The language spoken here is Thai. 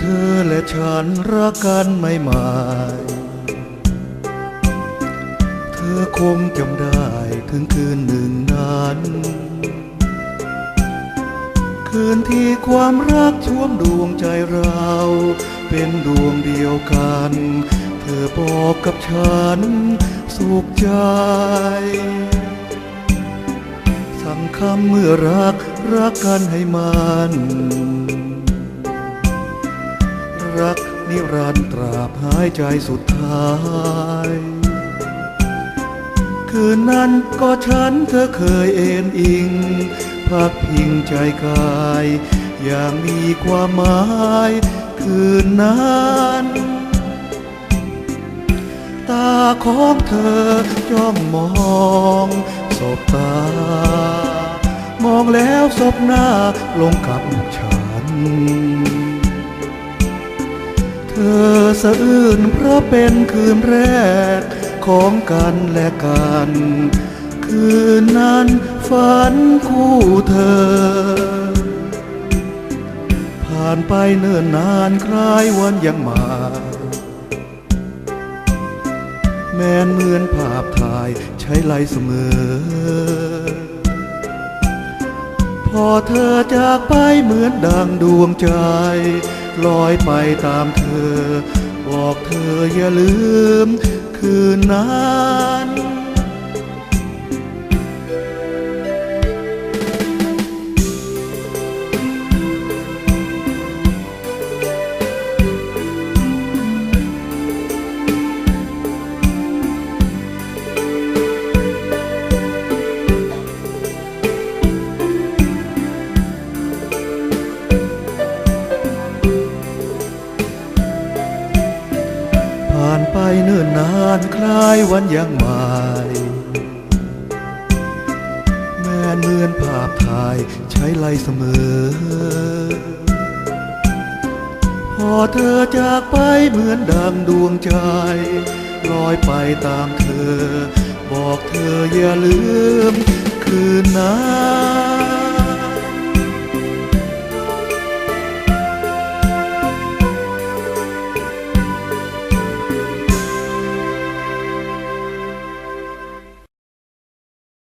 เธอและฉันรักกันไม่หมายเธอคงจำได้ถึงคืนหนึ่งนั้น คืนที่ความรักท่วมดวงใจเรา เป็นดวงเดียวกัน เธอบอกกับฉันสุขใจสั่งคำเมื่อรักรักกันให้มัน รักนิรันดร์ตราบหายใจสุดท้าย คืนนั้นก็ฉันเธอเคยเอ็นอิงพักพิงใจกาย อย่างมีความหมายคืนนั้น ตาของเธอจ้องมองสบตา มองแล้วสบหน้าลงกับฉัน อสะอื้นเพราะเป็นคืนแรกของกันและกัน คืนนั้นฝันคู่เธอ ผ่านไปเนิ่นนานคล้ายวันยังมา แม้เหมือนภาพถ่ายใช้ไลเสมอ พอเธอจากไปเหมือนดังดวงใจ ลอยไปตามเธอ บอกเธออย่าลืมคืนนั้นานไปเนิ่นนานคล้ายวันยังใหม่แม้เหมือนภาพถ่ายใช้ไลเสมอ พอเธอจากไปเหมือนดังดวงใจลอยไปตามเธอ บอกเธออย่าลืมคืนนั้น